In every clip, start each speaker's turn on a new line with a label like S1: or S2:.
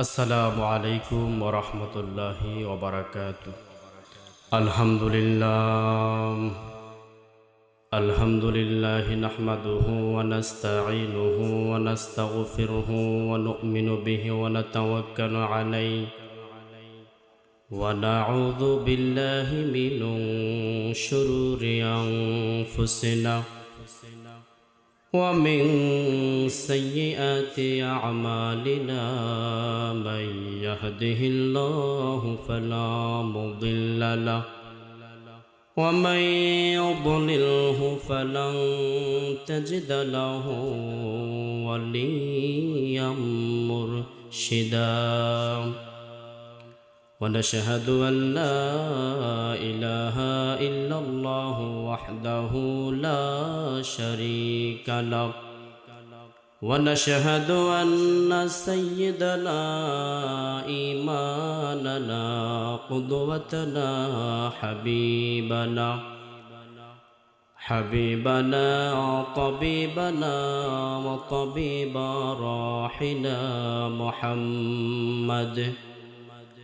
S1: আসসালামু আলাইকুম ওরহমতুল্লাহি ওবরাকাত আলহামদুলিল্লাহ। আলহামদুলিল্লাহ নাহমাদুহু ওয়া নাস্তাঈনুহু ওয়া নাস্তাগফিরুহু ওয়া নু'মিনু বিহি ومن سيئات أعمالنا من يهده الله فلا مضل له ومن يضلله فلن تجد له وليا مرشدا ونشهد أن لا إله إلا الله وحده لا شريك له. ونشهد أن سيدنا إيماننا قدوتنا حبيبنا حبيبنا طبيبنا وطبيب راحنا محمد.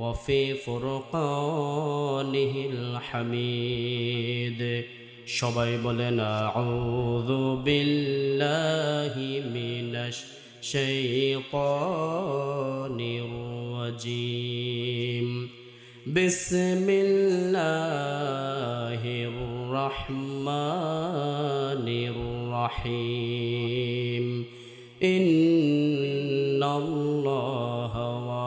S1: وفي فرقانه الحميد সবাই বলেন আউযু বিল্লাহি মিনাশ শাইতানির রাজিম বিসমিল্লাহির রহমানির রহিম ইন্নাল্লাহা ওয়া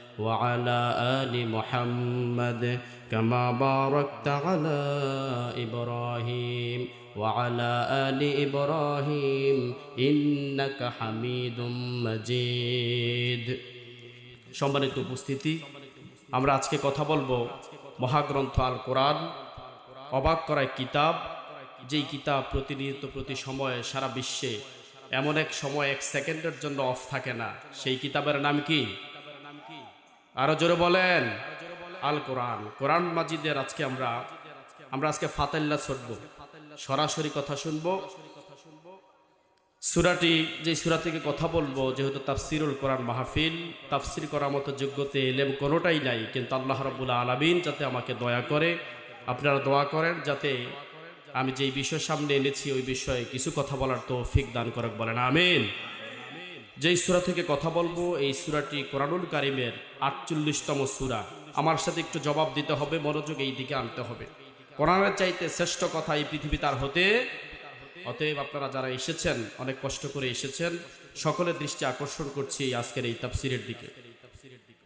S1: وعلى آل محمد كما باركت على إبراهيم وعلى آل إبراهيم إنك حميد مجيد সম্মানিত উপস্থিতি আমরা আজকে কথা বলবো মহাগ্রন্থ আল কোরআন অবাক করায় কিতাব যেই কিতাব প্রতিনিয়ত প্রতি সময়ে সারা বিশ্বে এমন এক সময় এক সেকেন্ডের জন্য অফ থাকে না সেই কিতাবের নাম কি আরও জোরে বলেন। আল কোরআন। কোরআন মাজিদের আজকে আমরা আমরা আজকে ফাতাল্লা ছড়ব সরাসরি কথা শুনব। সুরাটি, যে সুরা থেকে কথা বলব, যেহেতু তাফসিরুল কোরআন মাহফিল, তাফসির করার মতো যোগ্যতে এলেম কোনোটাই নাই, কিন্তু আল্লাহ রাবুল্লাহ আলমিন যাতে আমাকে দয়া করে, আপনারা দোয়া করেন, যাতে আমি যেই বিষয় সামনে এনেছি, ওই বিষয়ে কিছু কথা বলার তৌফিক দান করক বলেন, আমিন। যেই সুরা থেকে কথা বলব, এই সুরাটি কোরআনুল কারিমের আটচল্লিশতম সুরা। আমার সাথে একটু জবাব দিতে হবে, মনোযোগ এই দিকে আনতে হবে। কোরআনের চাইতে শ্রেষ্ঠ কথা এই পৃথিবী তার হতে, অতএব আপনারা যারা এসেছেন, অনেক কষ্ট করে এসেছেন, সকলের দৃষ্টি আকর্ষণ করছি আজকের এই তাফসিরের দিকে।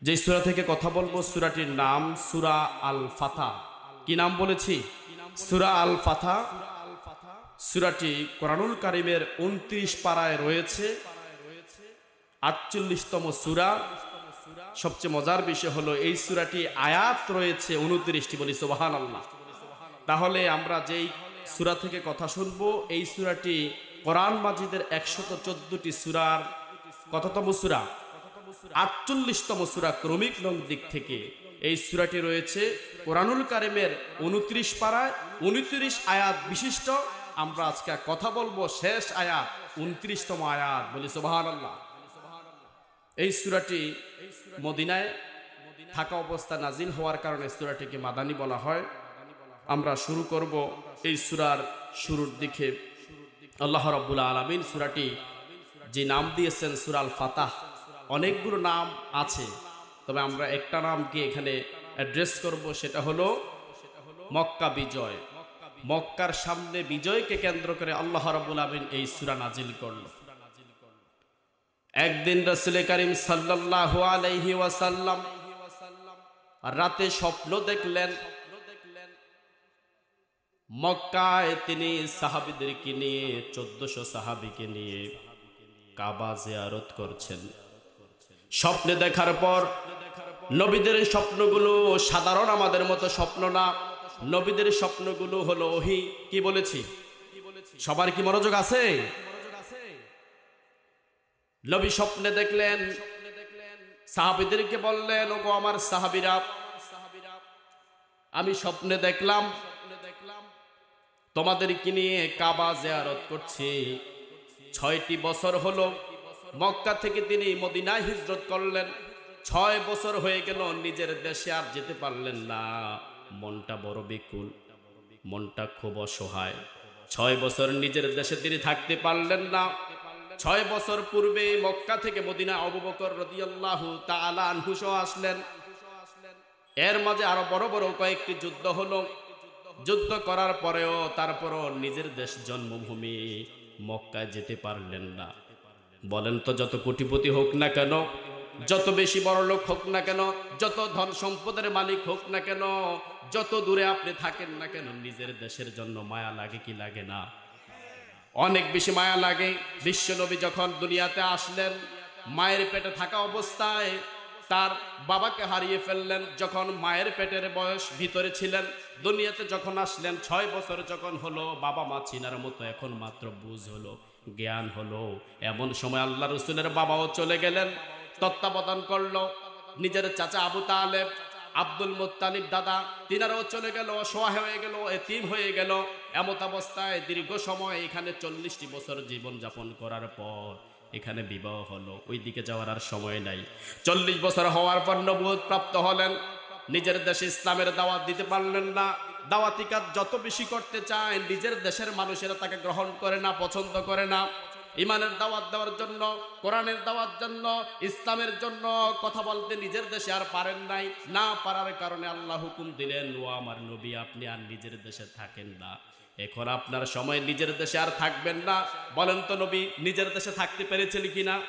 S1: যে সুরা থেকে কথা বলব, সুরাটির নাম সুরা আল ফাথা কি নাম বলেছি? সুরা আল ফাথা সুরাটি কোরআনুল কারিমের উনত্রিশ পাড়ায় রয়েছে। আটচল্লিশতম সুরা। সবচেয়ে মজার বিষয় হলো, এই সুরাটি আয়াত রয়েছে উনত্রিশটি বলি সোবাহান আল্লাহ তাহলে আমরা যেই সুরা থেকে কথা শুনব, এই সুরাটি কোরআন মাজিদের একশত চোদ্দটি সুরার কততম সুরা? আটচল্লিশতম সুরা ক্রমিক নং দিক থেকে। এই সুরাটি রয়েছে কোরআনুল কারিমের উনত্রিশ পাড়ায়, উনত্রিশ আয়াত বিশিষ্ট। আমরা আজকে কথা বলব শেষ আয়াত, উনত্রিশতম আয়াত বলি সোবাহান আল্লাহ এই সুরাটি মদিনায় থাকা অবস্থা নাজিল হওয়ার কারণে সুরাটিকে মাদানি বলা হয়। আমরা শুরু করব এই সুরার শুরুর দিকে। আল্লাহ রব্বুল আলমিন সুরাটি যে নাম দিয়েছেন সুরাল ফাতাহ, অনেকগুলো নাম আছে। তবে আমরা একটা নামকে এখানে অ্যাড্রেস করব, সেটা হলো মক্কা বিজয়। মক্কার সামনে বিজয়কে কেন্দ্র করে আল্লাহ রব্বুল আলমিন এই সুরা নাজিল করল। একদিন রসুল করিম সাল্লাহ আলাইহি ওয়াসাল্লাম রাতে স্বপ্ন দেখলেন, মক্কায় তিনি সাহাবিদেরকে নিয়ে, চোদ্দশো সাহাবিকে নিয়ে কাবা জিয়ারত করছেন। স্বপ্নে দেখার পর নবীদের স্বপ্নগুলো সাধারণ আমাদের মতো স্বপ্ন না, নবীদের স্বপ্নগুলো হলো ওহি। কি বলেছি? সবার কি মনোযোগ আছে? নবী স্বপ্নে দেখলেন। সাহাবিদেরকে বললেন, ওগো আমার সাহাবিরা, আমি স্বপ্নে দেখলাম, তোমাদেরকে নিয়ে কাবা জিয়ারত করছি। ছয়টি বছর হলো, মক্কা থেকে তিনি মদিনায় হিজরত করলেন। ছয় বছর হয়ে গেল, নিজের দেশে আর যেতে পারলেন না। মনটা বড় বিকুল, মনটা খুব অসহায়। ছয় বছর নিজের দেশে তিনি থাকতে পারলেন না। ছয় বছর পূর্বে মক্কা থেকে মদিনা আবু বকর রদিয়াল্লাহু তাআলা আনহু সহ আসলেন। এর মাঝে আরও বড় বড় কয়েকটি যুদ্ধ হলো। যুদ্ধ করার পরেও তারপরও নিজের দেশ জন্মভূমি মক্কায় যেতে পারলেন না। বলেন তো যত কোটিপতি হোক না কেন, যত বেশি বড় লোক হোক না কেন, যত ধন সম্পদের মালিক হোক না কেন, যত দূরে আপনি থাকেন না কেন, নিজের দেশের জন্য মায়া লাগে কি লাগে না? অনেক বেশি মায়া লাগে। বিশ্বনবী যখন দুনিয়াতে আসলেন, মায়ের পেটে থাকা অবস্থায় তার বাবাকে হারিয়ে ফেললেন। যখন মায়ের পেটের বয়স ভিতরে ছিলেন, দুনিয়াতে যখন আসলেন, ছয় বছর যখন হলো, বাবা মা চিনার মতো এখন মাত্র বুঝ হলো, জ্ঞান হলো। এমন সময় আল্লাহ রসুলের বাবাও চলে গেলেন, তত্ত্বাবধান করল। নিজের চাচা আবু তালেব আব্দুল মুত্তালিব দাদা, তিনারাও চলে গেল, অসহায় হয়ে গেল, এতিম হয়ে গেল। এমত অবস্থায় দীর্ঘ সময় এখানে চল্লিশটি বছর জীবন যাপন করার পর এখানে বিবাহ হলো। ওই দিকে যাওয়ার আর সময় নাই। চল্লিশ বছর হওয়ার পর নবুদ প্রাপ্ত হলেন। নিজের দেশে ইসলামের দাওয়াত দিতে পারলেন না। দাওয়াতি কাজ যত বেশি করতে চায়, নিজের দেশের মানুষেরা তাকে গ্রহণ করে না, পছন্দ করে না। ইমানের দাওয়াত দেওয়ার জন্য, কোরআনের দাওয়াত জন্য, ইসলামের জন্য কথা বলতে নিজের দেশে আর পারেন নাই। না পারার কারণে আল্লাহ হুকুম দিলেন, ও আমার নবী, আপনি আর নিজের দেশে থাকেন না। এখন আপনার সময় নিজের দেশে আর থাকবেন না। বলেন তো নবী, নিজের দেশে থাকতে পেরেছিলি কিনা?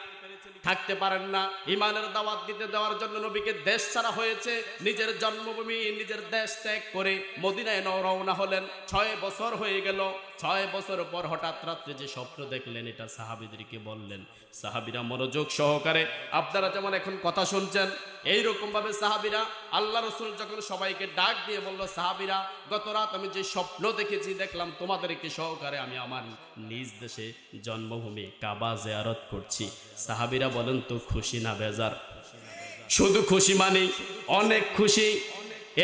S1: থাকতে পারেন না। ইমানের দাওয়াত দিতে দেওয়ার জন্য নবীকে দেশ ছাড়া হয়েছে। নিজের জন্মভূমি, নিজের দেশ ত্যাগ করে মদিনায় নৌ রওনা হলেন। ছয় বছর হয়ে গেল। ছয় বছর পর হঠাৎ রাত্রে যে স্বপ্ন দেখলেন, এটা সাহাবিদেরকে বললেন, সাহাবিরা মনোযোগ সহকারে, আপনারা যেমন এখন কথা শুনছেন এইরকম ভাবে সাহাবিরা আল্লাহ রসুল যখন সবাইকে ডাক দিয়ে বলল, সাহাবিরা, গত রাত আমি যে স্বপ্ন দেখেছি, দেখলাম তোমাদেরকে সহকারে আমি আমার নিজ দেশে জন্মভূমি কাবা জেয়ারত করছি। সাহাবিরা বলেন, তো খুশি না বেজার? শুধু খুশি মানে অনেক খুশি।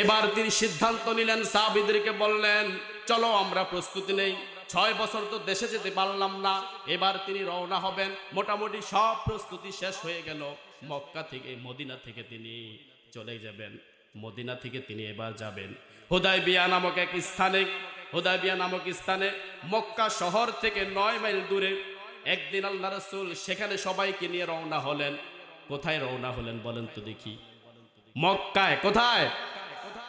S1: এবার তিনি সিদ্ধান্ত নিলেন, সাহাবিদেরকে বললেন চলো, আমরা প্রস্তুতি নেই। ছয় বছর তো দেশে যেতে পারলাম না। এবার তিনি রওনা হবেন। মোটামুটি সব প্রস্তুতি শেষ হয়ে গেল। মক্কা থেকে, মদিনা থেকে তিনি চলে যাবেন। মদিনা থেকে তিনি এবার যাবেন। হুদাই বিয়া নামক এক স্থানে হুদাই বিয়া নামক স্থানে, মক্কা শহর থেকে নয় মাইল দূরে একদিন আল্লাহ রসুল সেখানে সবাইকে নিয়ে রওনা হলেন। কোথায় রওনা হলেন বলেন তো দেখি। মক্কায়, কোথায়?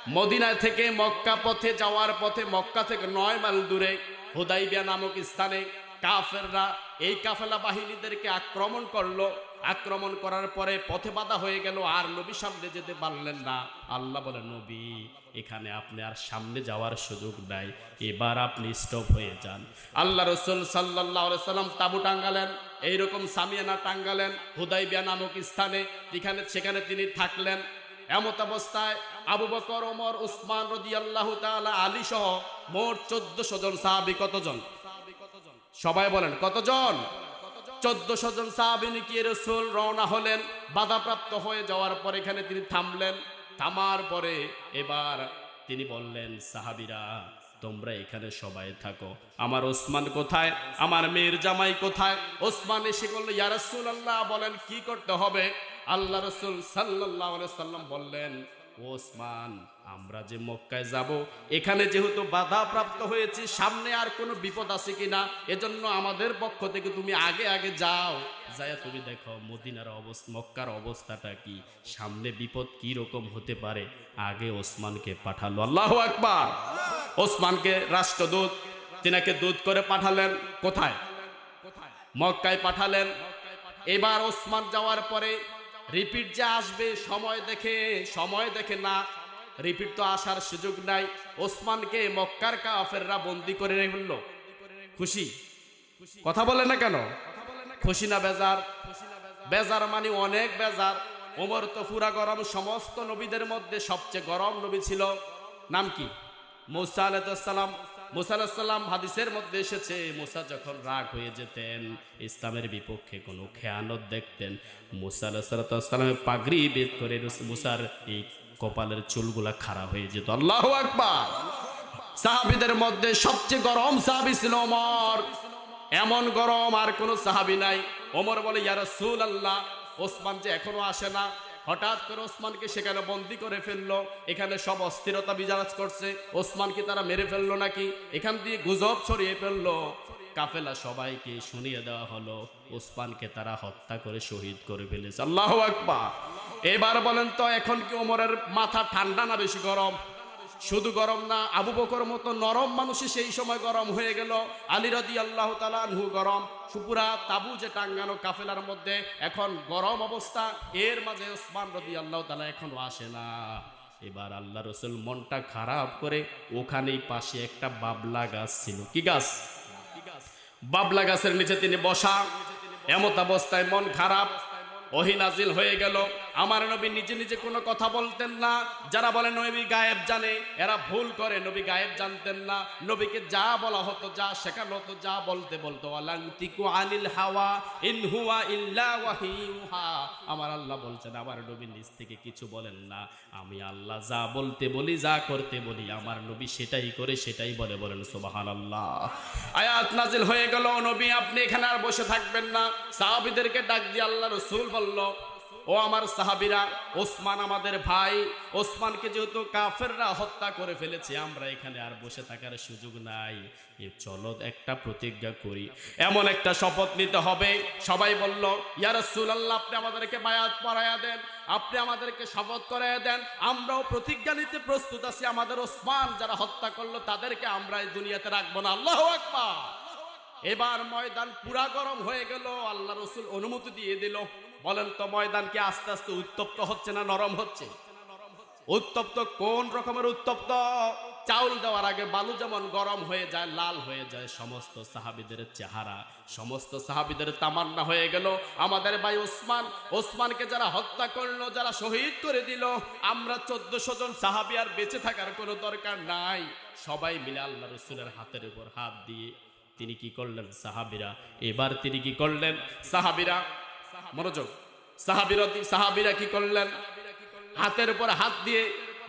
S1: মদিনায় থেকে মক্কা পথে যাওয়ার পথে মক্কা থেকে নয় মাইল দূরে হুদাইবিয়া নামক স্থানে কাফেররা এই কাফেলা বাহিনীদেরকে আক্রমণ করল। আক্রমণ করার পরে পথে বাধা হয়ে গেল, আর নবী সামনে যেতে পারলেন না। আল্লাহ বলে, নবী, এখানে আপনি আর সামনে যাওয়ার সুযোগ নাই। এবার আপনি স্টপ হয়ে যান। আল্লাহ রসুল সাল্লাহ সাল্লাম তাবু টাঙ্গালেন এইরকম সামিয়ানা টাঙ্গালেন হুদাইবিয়া নামক স্থানে। এখানে সেখানে তিনি থাকলেন। এমত অবস্থায় আবু বকর, ওমর, উসমান রদি আল্লাহ আলী সহ মোট চোদ্দশো জন সাহাবি কতজন? সবাই বলেন, কতজন? চোদ্দশো জন সাহাবি কি রসুল রওনা হলেন, বাধাপ্রাপ্ত হয়ে যাওয়ার পর এখানে তিনি থামলেন। থামার পরে এবার তিনি বললেন, সাহাবিরা তোমরা এখানে সবাই থাকো। আমার ওসমান কোথায়? আমার মেয়ের জামাই কোথায়? ওসমান এসে বলল, ইয়া আল্লাহ বলেন, কি করতে হবে? আল্লাহ রসুল আলাইহি সাল্লাম বললেন ওসমান, আমরা যে মক্কায় যাব, এখানে যেহেতু বাধা প্রাপ্ত হয়েছি, সামনে আর কোনো বিপদ আছে কিনা, এজন্য আমাদের পক্ষ থেকে তুমি আগে আগে যাও। যায়া তুমি দেখো, মদিনার অবস্থা মক্কার অবস্থাটা কি? সামনে বিপদ কি রকম হতে পারে? আগে ওসমানকে পাঠালো। আল্লাহ আকবার! ওসমানকে রাষ্ট্রদূত, তিনাকে দূত করে পাঠালেন কোথায়? মক্কায় পাঠালেন। এবার ওসমান যাওয়ার পরে রিপিট যে আসবে, সময় দেখে সময় দেখে না। রিপিট তো আসার সুযোগ নাই। ওসমানকে মক্কার কাফেররা বন্দি করে ফেলল খুশি? কথা বলে না কেন? খুশি না বেজার? বেজার মানে অনেক বেজার। ওমর তো পুরা গরম সমস্ত নবীদের মধ্যে সবচেয়ে গরম নবী ছিল। নাম কি? মুসা আলাইসাল্লাম মুসা আলাহিসাল্লাম হাদিসের মধ্যে এসেছে, মুসা যখন রাগ হয়ে যেতেন, ইসলামের বিপক্ষে কোনো খেয়ানত দেখতেন, মুসা আলাহিসাল্লামের পাগড়ি বেদ করে মুসার এই কপালের চুলগুলা খারাপ হয়ে যেত। আল্লাহ আকবার! সাহাবিদের মধ্যে সবচেয়ে গরম সাহাবি ছিল ওমর। এমন গরম আর কোনো সাহাবি নাই। ওমর বলে, ইয়া রাসূল আল্লাহ ওসমান যে এখনও আসে না। হঠাৎ করে ওসমানকে সেখানে বন্দি করে ফেলল। এখানে সব অস্থিরতা বিজারাজ করছে। ওসমানকে তারা মেরে ফেলল নাকি? এখান দিয়ে গুজব ছড়িয়ে ফেলল। কাফেলা সবাইকে শুনিয়ে দেওয়া হলো, ওসমানকে তারা হত্যা করে শহীদ করে ফেলেছে। আল্লাহ আকবার। এবার বলেন তো, এখন কি ওমরের মাথা ঠান্ডা না বেশি গরম? শুধু গরম না, আবু বকর মতো নরম মানুষই সেই সময় গরম হয়ে গেল। আলী রদি আল্লাহ তালু গরম। সুপুরা তাবু যে টাঙ্গানো কাফেলার মধ্যে, এখন গরম অবস্থা। এর মাঝে ওসমান রদি আল্লাহ তালা এখনও আসে না। এবার আল্লাহ রসুল মনটা খারাপ করে ওখানেই পাশে একটা বাবলা গাছ ছিল। কি গাছ? বাবলা গাছের নিচে তিনি বসা। এমত অবস্থায় মন খারাপ ওহি নাজিল হয়ে গেল। আমার নবী নিজে নিজে কোনো কথা বলতেন না। যারা বলে নবী গায়েব জানে, এরা ভুল করে, নবী গায়েব জানতেন না। নবীকে যা বলা হতো, যা শেখানো হতো, যা বলতে বলতো। আলাংতিকু আনিল হাওয়া ইনহুয়া ইল্লা আমার আল্লাহ বলছেন, আমার নবী নিজ থেকে কিছু বলেন না। আমি আল্লাহ যা বলতে বলি, যা করতে বলি, আমার নবী সেটাই করে, সেটাই বলে বলেন, সুবহানাল্লাহ। আয়াত নাজিল হয়ে গেল। নবী, আপনি এখানে আর বসে থাকবেন না। সাহাবীদেরকে ডাক দিয়ে আল্লাহ রসুল বলল ও আমার সাহাবিরা, ওসমান আমাদের ভাই, ওসমানকে যেহেতু কাফেররা হত্যা করে ফেলেছে, আমরা এখানে আর বসে থাকার সুযোগ নাই। চলো একটা প্রতিজ্ঞা করি। এমন একটা শপথ নিতে হবে। সবাই বলল ইয়ার রাসূলুল্লাহ, আপনি আমাদেরকে বায়াত পরায়া দেন, আপনি আমাদেরকে শপথ করাইয়া দেন। আমরাও প্রতিজ্ঞা নিতে প্রস্তুত আছি। আমাদের ওসমান যারা হত্যা করল, তাদেরকে আমরা এই দুনিয়াতে রাখব না। আল্লাহ আকবার! এবার ময়দান পুরা গরম হয়ে গেল। আল্লাহ রসুল অনুমতি দিয়ে দিল। বলেন তো ময়দান কি আস্তে আস্তে উত্তপ্ত হচ্ছে না নরম হচ্ছে? উত্তপ্ত কোন রকমের উত্তপ্ত? চাউল দেওয়ার আগে বালু যেমন গরম হয়ে যায়, লাল হয়ে যায়, সমস্ত সাহাবিদের চেহারা, সমস্ত সাহাবিদের তামান্না হয়ে গেল। আমাদের ভাই ওসমান, ওসমানকে যারা হত্যা করল, যারা শহীদ করে দিল, আমরা চোদ্দশো জন সাহাবি আর বেঁচে থাকার কোনো দরকার নাই। সবাই মিলে আল্লাহ রসুলের হাতের উপর হাত দিয়ে তিনি কি করলেন সাহাবিরা? এবার তিনি কি করলেন? সাহাবিরা মনোযোগ। সাহাবিরা কি করলেন? হাতের উপর হাত দিয়ে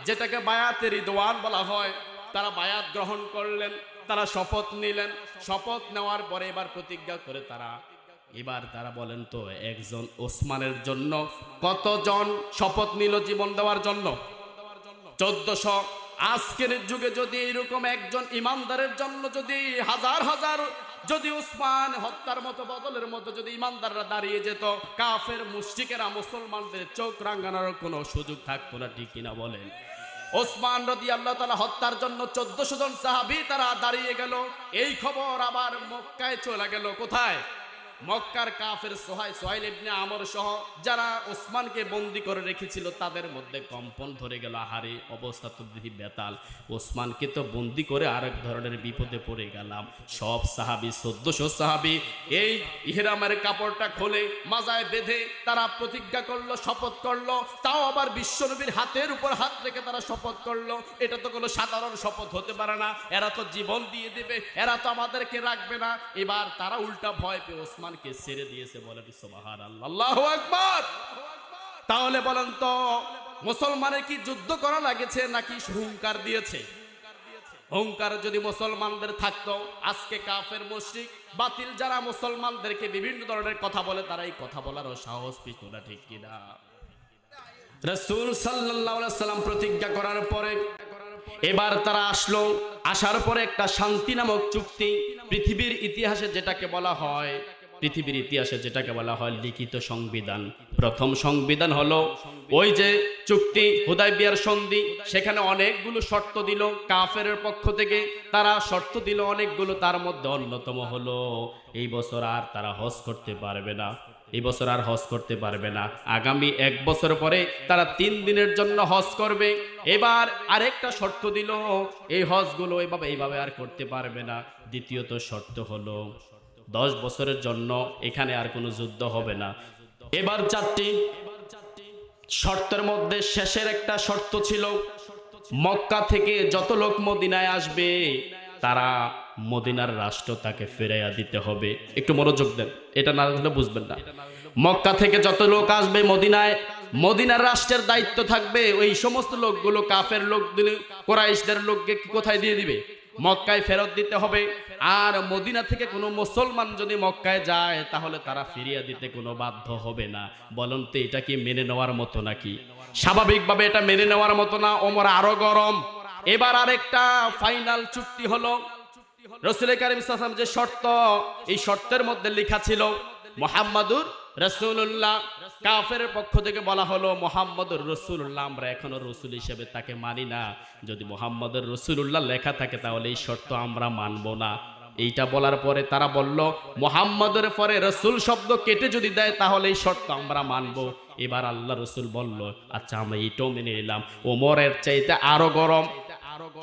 S1: যেটাকে বায়াতের দোয়ান বলা হয়, তারা বায়াত গ্রহণ করলেন, তারা শপথ নিলেন। শপথ নেওয়ার পরে এবার প্রতিজ্ঞা করে তারা, এবার তারা বলেন তো, একজন ওসমানের জন্য কতজন শপথ নিল জীবন দেওয়ার জন্য? চোদ্দশো। আজকের যুগে যদি এরকম একজন ইমানদারের জন্য যদি হাজার হাজার যদি উসমান হত্যার মতো বদলের মতো যদি ইমানদাররা দাঁড়িয়ে যেত, কাফের, মুশরিকেরা, মুসলমানদের চোখ রাঙ্গানোর কোনো সুযোগ থাকতো না, ঠিক কিনা বলেন? ওসমান রদি আল্লাহ তালা হত্যার জন্য চোদ্দশো জন সাহাবি তারা দাঁড়িয়ে গেল। এই খবর আবার মক্কায় চলে গেল। কোথায়? মক্কার কাফের সোহাই সোহাইল ইবনে আমর সহ যারা ওসমানকে বন্দি করে রেখেছিল, তাদের মধ্যে কম্পন ধরে গেল। আহারে, অবস্থা তো দেখি বেতাল। ওসমানকে তো বন্দি করে আরেক ধরনের বিপদে পড়ে গেলাম। সব সাহাবি, চোদ্দশো সাহাবি, এই ইহরামের কাপড়টা খুলে, মাজায় বেঁধে তারা প্রতিজ্ঞা করল, শপথ করল। তাও আবার বিশ্বনবীর হাতের উপর হাত রেখে তারা শপথ করল। এটা তো কোনো সাধারণ শপথ হতে পারে না। এরা তো জীবন দিয়ে দেবে, এরা তো আমাদেরকে রাখবে না। এবার তারা উল্টা ভয় পেয়ে ওসমানকে ছেড়ে দিয়েছে বলেন সোবাহার আল্লাহ আকবার। তাহলে বলেন তো, মুসলমানের কি যুদ্ধ করা লাগেছে নাকি হুঙ্কার দিয়েছে? হুঙ্কার যদি মুসলমানদের থাকতো, আজকে কাফের মুশরিক, বাতিল যারা মুসলমানদেরকে বিভিন্ন ধরনের কথা বলে তারা এই কথা বলারও সাহস পিত না, ঠিক কিনা রসুল সাল্লাম প্রতিজ্ঞা করার পরে, এবার তারা আসলো, আসার পরে একটা শান্তি নামক চুক্তি পৃথিবীর ইতিহাসে যেটাকে বলা হয় পৃথিবীর ইতিহাসে যেটাকে বলা হয় লিখিত সংবিধান। প্রথম সংবিধান হলো ওই যে চুক্তি হুদাই বিয়ার সন্ধি, সেখানে অনেকগুলো শর্ত দিল কাফের পক্ষ থেকে। তারা শর্ত দিল অনেকগুলো, তার মধ্যে অন্যতম হলো এই বছর আর তারা হজ করতে পারবে না। এই বছর আর হজ করতে পারবে না। আগামী এক বছর পরে তারা তিন দিনের জন্য হজ করবে। এবার আরেকটা শর্ত দিল, এই হজগুলো এইভাবে এইভাবে আর করতে পারবে না। দ্বিতীয়ত শর্ত হলো দশ বছরের জন্য এখানে আর কোনো যুদ্ধ হবে না। এবার চারটি শর্তের মধ্যে শেষের একটা শর্ত ছিল, মক্কা থেকে যত লোক মদিনায় আসবে, তারা মদিনার রাষ্ট্র তাকে ফেরাইয়া দিতে হবে। একটু মনোযোগ দেন, এটা না হলে বুঝবেন না। মক্কা থেকে যত লোক আসবে মদিনায়, মদিনার রাষ্ট্রের দায়িত্ব থাকবে ওই সমস্ত লোকগুলো কাফের লোক দিলে কোরাইশদের লোককে কোথায় দিয়ে দিবে? মক্কায় ফেরত দিতে হবে। আর মদিনা থেকে কোনো মুসলমান যদি মক্কায় যায়, তাহলে তারা ফিরিয়ে দিতে কোনো বাধ্য হবে না। বলুন তো, এটা কি মেনে নেওয়ার মতো নাকি? স্বাভাবিকভাবে এটা মেনে নেওয়ার মতো না, ওমর, আরও গরম। এবার আরেকটা ফাইনাল চুক্তি হলো। রসুল করিম সাসাম যে শর্ত, এই শর্তের মধ্যে লেখা ছিল, মোহাম্মদুর রসুল্লাহ কাফের পক্ষ থেকে বলা হলো, মোহাম্মদুর রসুল্লাহ আমরা এখনও রসুল হিসেবে তাকে মানি না। যদি মোহাম্মদুর রসুল্লাহ লেখা থাকে, তাহলে এই শর্ত আমরা মানব না। এইটা বলার পরে তারা বলল, মোহাম্মদের পরে রসুল শব্দ কেটে যদি দেয়, তাহলে এই শর্ত আমরা মানব। এবার আল্লাহ রসুল বলল আচ্ছা আমরা এইটাও মেনে নিলাম। ওমরের চাইতে আরও গরম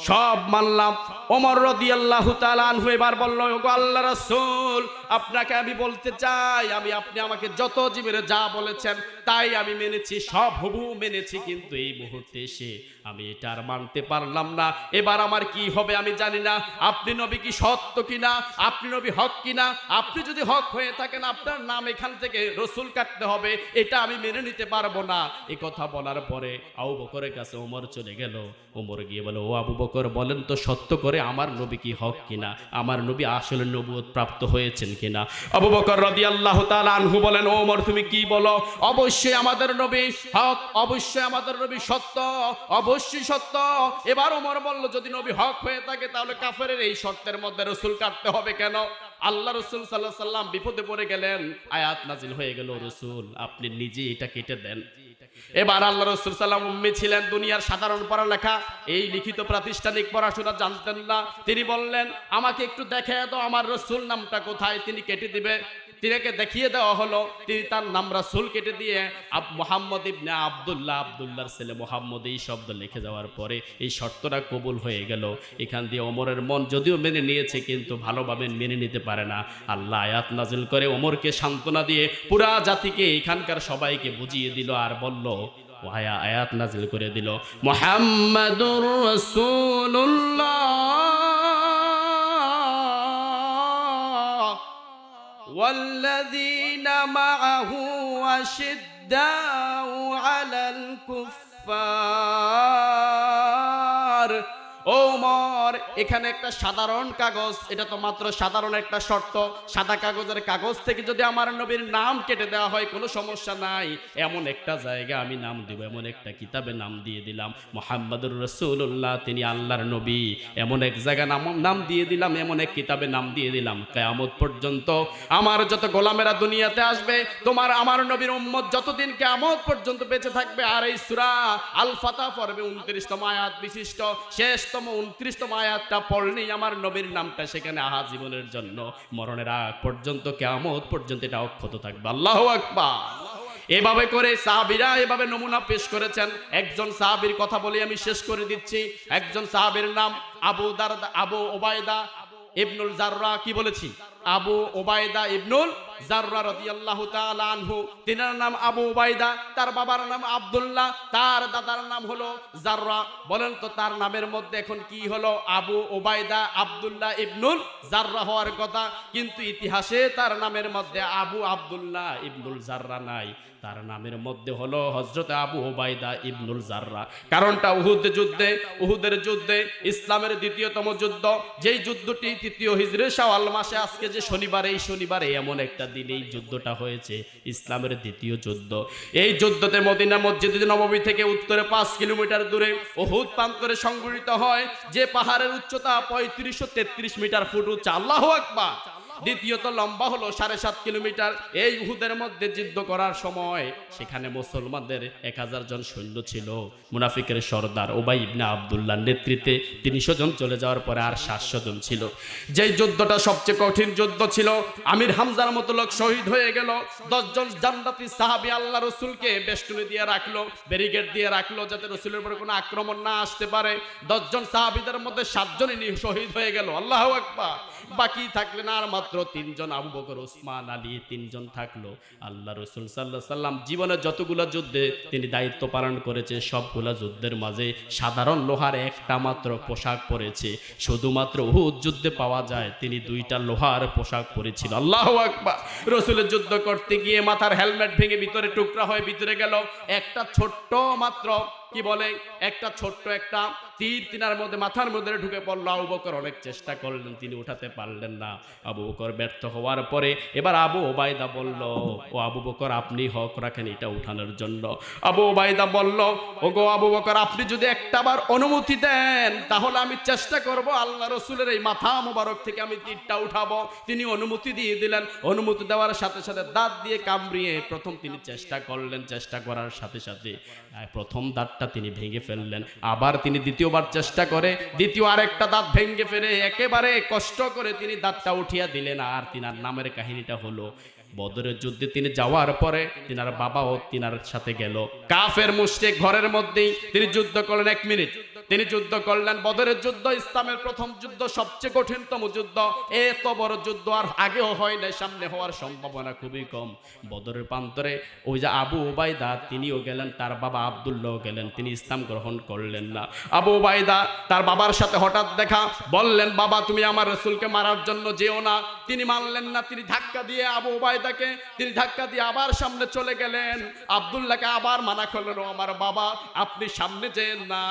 S1: সব মানলাম। ওমর রদি আল্লাহ আনহু এবার বলল আল্লাহ রাসূল, আপনাকে আমি বলতে চাই, আমি, আপনি আমাকে যত জীবের যা বলেছেন, তাই আমি মেনেছি, সব হবু মেনেছি, কিন্তু এই মুহূর্তে এসে আমি এটা আর মানতে পারলাম না। এবার আমার কি হবে আমি জানি না। আপনি নবী কি সত্য কিনা? আপনি নবী হক কিনা? আপনি যদি হক হয়ে থাকেন, আপনার নাম এখান থেকে রসুল কাটতে হবে, এটা আমি মেনে নিতে পারব না। এই কথা বলার পরে আউ বকরের কাছে ওমর চলে গেল। ওমর গিয়ে বলে, ও আবু বকর বলেন তো সত্য করে আমার নবী কি হক কিনা? আমার নবী আসলে নবুয়ত প্রাপ্ত হয়েছেন কিনা? আবু বকর রদি আল্লাহ আনহু বলেন ওমর, তুমি কি বলো? অবশ্যই আমাদের নবী হক, অবশ্যই আমাদের নবী সত্য, অবশ্যই সত্য। এবার ওমর বলল, যদি নবী হক হয়ে থাকে, তাহলে কাফের এই শর্তের মধ্যে রসুল কাটতে হবে কেন? আল্লাহ রসুল সাল্লাহ সাল্লাম বিপদে পড়ে গেলেন, আয়াত নাজিল হয়ে গেল রসুল, আপনি নিজে এটা কেটে দেন। এবার আল্লাহ রসুল সাল্লাম উম্মি ছিলেন দুনিয়ার সাধারণ পড়ালেখা। এই লিখিত প্রাতিষ্ঠানিক পড়াশোনা জানতেন না। তিনি বললেন, আমাকে একটু দেখে দাও, আমার রসুল নামটা কোথায়? তিনি কেটে দিবে। তিনাকে দেখিয়ে দেওয়া হলো, তিনি তার নাম রাসুল কেটে দিয়ে আব, মোহাম্মদ ইবনে আবদুল্লাহ, আবদুল্লাহর ছেলে মোহাম্মদ এই শব্দ লিখে যাওয়ার পরে এই শর্তটা কবুল হয়ে গেল। এখান দিয়ে ওমরের মন যদিও মেনে নিয়েছে, কিন্তু ভালোভাবে মেনে নিতে পারে না। আল্লাহ আয়াত নাজিল করে ওমরকে সান্ত্বনা দিয়ে পুরা জাতিকে এখানকার সবাইকে বুঝিয়ে দিল আর বলল আয়াত নাজিল করে দিল, মোহাম্মদুর রাসূলুল্লাহ। والذين معه أشداء على الكفار. ওমর এখানে একটা সাধারণ কাগজ, এটা তো মাত্র সাধারণ একটা শর্ত। সাদা কাগজের কাগজ থেকে যদি আমার নবীর নাম কেটে দেওয়া হয়, কোনো সমস্যা নাই। এমন একটা জায়গা আমি নাম দিব, এমন একটা কিতাবে নাম দিয়ে দিলাম। মোহাম্মদুর রসুল্লাহ তিনি আল্লাহর নবী। এমন এক জায়গা নাম নাম দিয়ে দিলাম, এমন এক কিতাবে নাম দিয়ে দিলাম। কেয়ামত পর্যন্ত আমার যত গোলামেরা দুনিয়াতে আসবে, তোমার আমার নবীর উম্মত যতদিন কেয়ামত পর্যন্ত বেঁচে থাকবে, আর এই সুরা আল ফাতা পর্বে উনত্রিশতম আয়াত বিশিষ্ট, শেষতম উনত্রিশতম আয়াতটা পড়লেই আমার নবীর নামটা সেখানে আহা জীবনের জন্য মরণের আগ পর্যন্ত, কেয়ামত পর্যন্ত এটা অক্ষত থাকবে। আল্লাহ আকবার। এভাবে করে সাহাবিরা এভাবে নমুনা পেশ করেছেন। একজন সাহাবির কথা বলে আমি শেষ করে দিচ্ছি। একজন সাহাবির নাম আবু দারদা, আবু ওবায়দা ইবনুল জাররা, কি বলেছি? আবু ওবায়দা ইবনুল জাররা রাদিয়াল্লাহু তাআলা আনহু, তিনার নাম আবু তার বাবার নাম তার দাদার নাম হলো জাররা বলেন তো তার নামের মধ্যে এখন কি হলো? আবু ইবনুল জাররা হওয়ার কথা, কিন্তু ইতিহাসে তার নামের মধ্যে আবু ইবনুল জাররা নাই। তার নামের মধ্যে হলো হজরত আবু ওবায়দা ইবনুল জাররা কারণটা উহুদ যুদ্ধে, উহুদের যুদ্ধে ইসলামের দ্বিতীয়তম যুদ্ধ। যেই যুদ্ধটি তৃতীয় হিজরে শাওয়াল মাসে, আজকে যে শনিবার, এই শনিবারে এমন একটা দিন এই যুদ্ধটা হয়েছে, ইসলামের দ্বিতীয় যুদ্ধ। এই যুদ্ধতে মদিনা মসজিদ নবমী থেকে উত্তরে পাঁচ কিলোমিটার দূরে উহুদ প্রান্তরে সংঘটিত হয়, যে পাহাড়ের উচ্চতা পঁয়ত্রিশশো তেত্রিশ মিটার ফুট উচ্চ। আল্লাহ আকবার! দ্বিতীয়ত লম্বা হলো সাড়ে সাত কিলোমিটার। এই উহুদের মধ্যে যুদ্ধ করার সময় সেখানে মুসলমানদের এক হাজার জন সৈন্য ছিল। মুনাফিকের সর্দার ওবাই ইবনা আবদুল্লাহ নেতৃত্বে তিনশো জন চলে যাওয়ার পরে আর সাতশো জন ছিল। যেই যুদ্ধটা সবচেয়ে কঠিন যুদ্ধ ছিল, আমির হামজার মতো লোক শহীদ হয়ে গেল। দশজন জান্নাতি সাহাবি আল্লাহ রসুলকে বেষ্টনী দিয়ে রাখল, ব্যারিকেড দিয়ে রাখল যাতে রসুলের উপরে কোনো আক্রমণ না আসতে পারে। দশজন সাহাবিদের মধ্যে সাতজনই শহীদ হয়ে গেল। আল্লাহ আকবার। বাকি থাকলেন আর মাত্র তিনজন আবু বকর ওসমান আলী তিনজন থাকল। আল্লাহ রসুল সাল্লাহ সাল্লাম জীবনে যতগুলো যুদ্ধে তিনি দায়িত্ব পালন করেছে, সবগুলা যুদ্ধের মাঝে সাধারণ লোহার একটা মাত্র পোশাক পরেছে। শুধুমাত্র উহুদ যুদ্ধে পাওয়া যায়, তিনি দুইটা লোহার পোশাক পরেছিল। আল্লাহ আকবার! রসুলের যুদ্ধ করতে গিয়ে মাথার হেলমেট ভেঙে ভিতরে টুকরা হয়ে ভিতরে গেল। একটা ছোট্ট মাত্র, কি বলে? একটা ছোট্ট একটা তীর তিনার মধ্যে, মাথার মধ্যে ঢুকে পড়ল। আবু বকর অনেক চেষ্টা করলেন, তিনি উঠাতে পারলেন না। আবু বকর ব্যর্থ হওয়ার পরে এবার আবু ওবায়দা বলল, ও আবু বকর, আপনি হক রাখেন এটা উঠানোর জন্য। আবু ওবায়দা বলল ও গো আবু বকর, আপনি যদি একটাবার অনুমতি দেন, তাহলে আমি চেষ্টা করব আল্লাহ রসুলের এই মাথা মোবারক থেকে আমি তীরটা উঠাবো। তিনি অনুমতি দিয়ে দিলেন। অনুমতি দেওয়ার সাথে সাথে দাঁত দিয়ে কামড়িয়ে প্রথম তিনি চেষ্টা করলেন, চেষ্টা করার সাথে সাথে প্রথম দাঁতটা তিনি ভেঙে ফেললেন। আবার তিনি দ্বিতীয়বার চেষ্টা করে, দ্বিতীয় আরেকটা দাঁত ভেঙ্গে ফেলে একেবারে কষ্ট করে তিনি দাঁতটা উঠিয়া দিলেন আর তিনার নামের কাহিনীটা হলো, বদরের যুদ্ধে তিনি যাওয়ার পরে তিনার বাবাও তিনার সাথে গেল। কাফের মুশরিক ঘরের মধ্যেই তিনি যুদ্ধ করলেন এক মিনিট। তিনি যুদ্ধ করলেন। বদরের যুদ্ধ ইসলামের প্রথম যুদ্ধ, সবচেয়ে কঠিনতম যুদ্ধ। এত বড় যুদ্ধ, আর আগেও হয় না সামনে হওয়ার সম্ভাবনা খুবই কম। বদরের প্রান্তরে ওই যে আবু ওবায়দা তিনিও গেলেন, তার বাবা আবদুল্লাহ গেলেন, তিনি ইসলাম গ্রহণ করলেন না। আবু ওবায়দা তার বাবার সাথে হঠাৎ দেখা, বললেন, বাবা, তুমি আমার রসুলকে মারার জন্য যেও না। তিনি মানলেন না, তিনি ধাক্কা দিয়ে আবু ওবায়দাকে তিনি ধাক্কা দিয়ে আবার সামনে চলে গেলেন। আবদুল্লাহকে আবার মানা করলেন আমার বাবা, আপনি সামনে যেন না।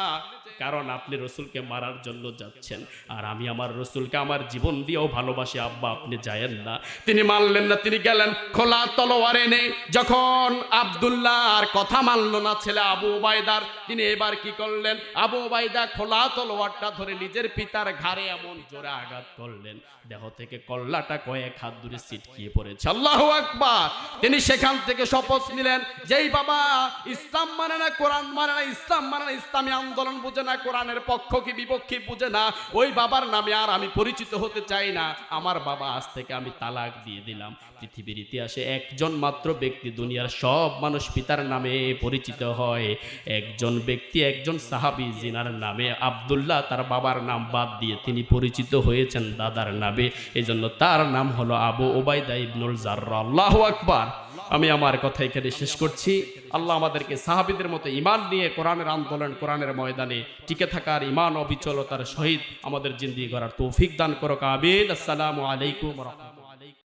S1: কারণ আপনি রসুলকে মারার জন্য যাচ্ছেন। আর আমি আমার রসুলকে আমার জীবন দিয়েও ভালোবাসি। আব্বা, আপনি যায়েন না। তিনি মানলেন না, তিনি গেলেন খোলা তলোয়ার এনে। যখন আবদুল্লাহ আর কথা মানল না, ছেলে আবু ওবায়দার তিনি এবার কি করলেন? আবু ওবায়দা খোলা তলোয়ারটা ধরে নিজের পিতার ঘাড়ে এমন জোরে আঘাত করলেন। দেহ থেকে কল্লাটা কয়েক হাত দূরে ছিটকিয়ে পড়েছে। আল্লাহ আকবার! তিনি সেখান থেকে শপথ নিলেন, যেই বাবা ইসলাম মানে না, কোরআন মানে না, ইসলাম মানে না, ইসলামী আন্দোলন বুঝে না কোরআনের পক্ষ কি বিপক্ষে বুঝে না? ওই বাবার নামে আর আমি পরিচিত হতে চাই না। আমার বাবা আজ থেকে আমি তালাক দিয়ে দিলাম। পৃথিবীর ইতিহাসে একজন মাত্র ব্যক্তি দুনিয়ার সব মানুষ পিতার নামে পরিচিত হয়। একজন ব্যক্তি, একজন সাহাবি, জিনার নামে আব্দুল্লাহ, তার বাবার নাম বাদ দিয়ে তিনি পরিচিত হয়েছেন দাদার নামে। এজন্য তার নাম হলো আবু ওবায়দা ইবনুল জাররা। আল্লাহু আকবার। আমি আমার কথা এখানে শেষ করছি। আল্লাহ আমাদেরকে সাহাবিদের মতো ইমান নিয়ে কোরআনের আন্দোলন, কোরআনের ময়দানে টিকে থাকার ইমান অবিচলতার সহিত আমাদের জিন্দি করার তৌফিক দান করো কাবিল আসসালামু আলাইকুম রহমতুল্লাহ।